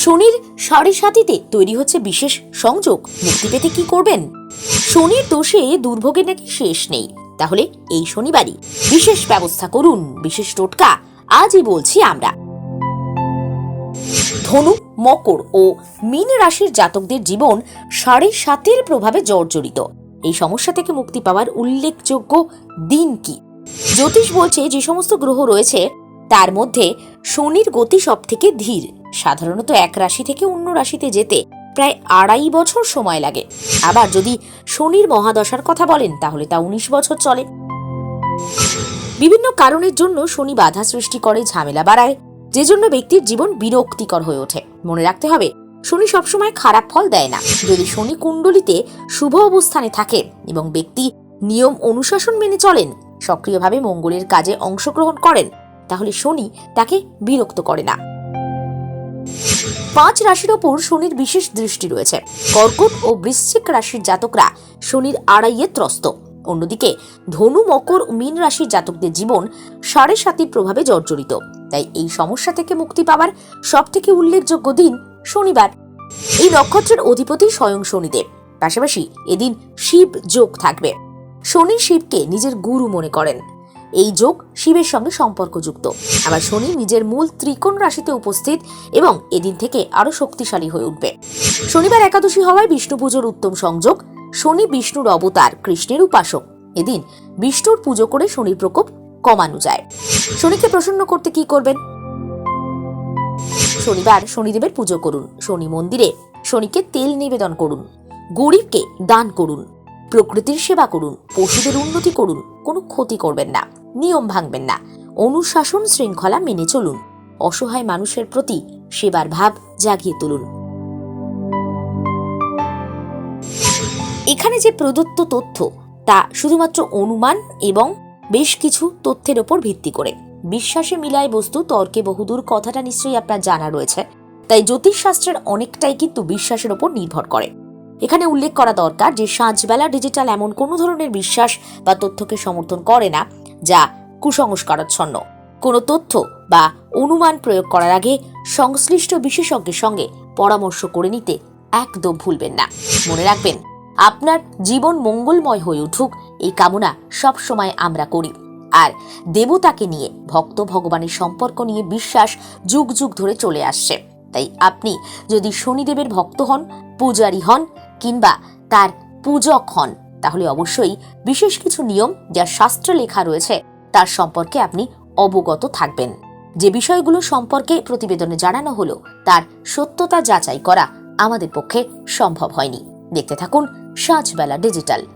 শনির সাড়ে সাতিতে তৈরি হচ্ছে বিশেষ সংযোগ। মুক্তি পেতে কি করবেন? শনির দোষে দুর্ভোগের নাকি শেষ নেই? তাহলে এই শনিবারই বিশেষ ব্যবস্থা করুন, বিশেষ টোটকা। আজই বলছি আমরা। ধনু, মকর ও মীন রাশির জাতকদের জীবন সাড়ে সাতের প্রভাবে জর্জরিত। এই সমস্যা থেকে মুক্তি পাওয়ার উল্লেখযোগ্য দিন কি? জ্যোতিষ বলছে যে সমস্ত গ্রহ রয়েছে, তার মধ্যে শনির গতি সব থেকে ধীর। সাধারণত এক রাশি থেকে অন্য রাশিতে যেতে প্রায় আড়াই বছর সময় লাগে। আবার যদি শনির মহাদশার কথা বলেন, তাহলে তা উনিশ বছর চলে। বিভিন্ন কারণের জন্য শনি বাধা সৃষ্টি করে, ঝামেলা বাড়ায় যে জন্য ব্যক্তির জীবন বিরক্তিকর হয়ে ওঠে। মনে রাখতে হবে, শনি সবসময় খারাপ ফল দেয় না। যদি শনি কুণ্ডলিতে শুভ অবস্থানে থাকে এবং ব্যক্তি নিয়ম অনুশাসন মেনে চলেন, সক্রিয়ভাবে মঙ্গলের কাজে অংশগ্রহণ করেন, তাহলে শনি তাকে বিরক্ত করে না। পাঁচ রাশির ওপর শনির বিশেষ দৃষ্টি রয়েছে। কর্কট ও বৃশ্চিক রাশির জাতকরা শনির আড়াইয়ে ত্রস্ত। অন্যদিকে ধনু, মকর, মীন রাশির জাতকদের জীবন সাড়ে সাতির প্রভাবে জর্জরিত। তাই এই সমস্যা থেকে মুক্তি পাওয়ার সব থেকে উল্লেখযোগ্য দিন শনিবার। এই নক্ষত্রের অধিপতি স্বয়ং শনিদেব। পাশাপাশি এদিন শিব যোগ থাকবে। শনি শিবকে নিজের গুরু মনে করেন। এই যোগ শিবের সঙ্গে সম্পর্কযুক্ত। আবার শনি নিজের মূল ত্রিকোণ রাশিতে উপস্থিত এবং এদিন থেকে আরও শক্তিশালী হয়ে উঠবে। শনিবার একাদশী হওয়ায় বিষ্ণু পুজোর উত্তম সংযোগ, শনি বিষ্ণুর অবতার কৃষ্ণের উপাসক। এদিন বিষ্ণুর পুজো করে শনির প্রকোপ কমানো যায়। শনিকে প্রসন্ন করতে কি করবেন? শনিবার শনিদেবের পুজো করুন। শনি মন্দিরে শনিকে তেল নিবেদন করুন, গরিবকে দান করুন, প্রকৃতির সেবা করুন, পশুদের উন্নতি করুন, কোনো ক্ষতি করবেন না। নিয়ম ভাঙবেন না। অনুশাসন শৃঙ্খলা মেনে চলুন। অসহায় মানুষের প্রতি সেবার ভাব জাগিয়ে তুলুন। এখানে যে প্রদত্ত তথ্য, তা শুধুমাত্র অনুমান এবং বেশ কিছু তথ্যের ওপর ভিত্তি করে। বিশ্বাসে মিলায় বস্তু, তর্কে বহুদূর কথাটা নিশ্চয়ই আপনার জানা রয়েছে। তাই জ্যোতিষশাস্ত্রের অনেকটাই কিন্তু বিশ্বাসের ওপর নির্ভর করে। এখানে উল্লেখ করা দরকার যে সাঁঝবেলা ডিজিটাল এমন কোনো ধরনের বিশ্বাস বা তথ্যকে সমর্থন করে না যা কুসংস্কারচ্ছন্ন। কোনো তথ্য বা অনুমান প্রয়োগ করার আগে সংশ্লিষ্ট বিশেষজ্ঞের সঙ্গে পরামর্শ করে নিতে একদম ভুলবেন না। মনে রাখবেন, আপনার জীবন মঙ্গলময় হয়ে উঠুক, এই কামনা সব সময় আমরা করি। আর দেবতাকে নিয়ে, ভক্ত ভগবানের সম্পর্ক নিয়ে বিশ্বাস যুগ যুগ ধরে চলে আসছে। তাই আপনি যদি শনিদেবের ভক্ত হন, পূজারী হন কিংবা তার পূজক হন তাহলে অবশ্যই বিশেষ কিছু নিয়ম যা শাস্ত্রে লেখা রয়েছে, তার সম্পর্কে আপনি অবগত থাকবেন। যে বিষয়গুলো সম্পর্কে প্রতিবেদনে জানানো হলো, তার সত্যতা যাচাই করা আমাদের পক্ষে সম্ভব হয়নি। দেখতে থাকুন সাজবেলা ডিজিটাল।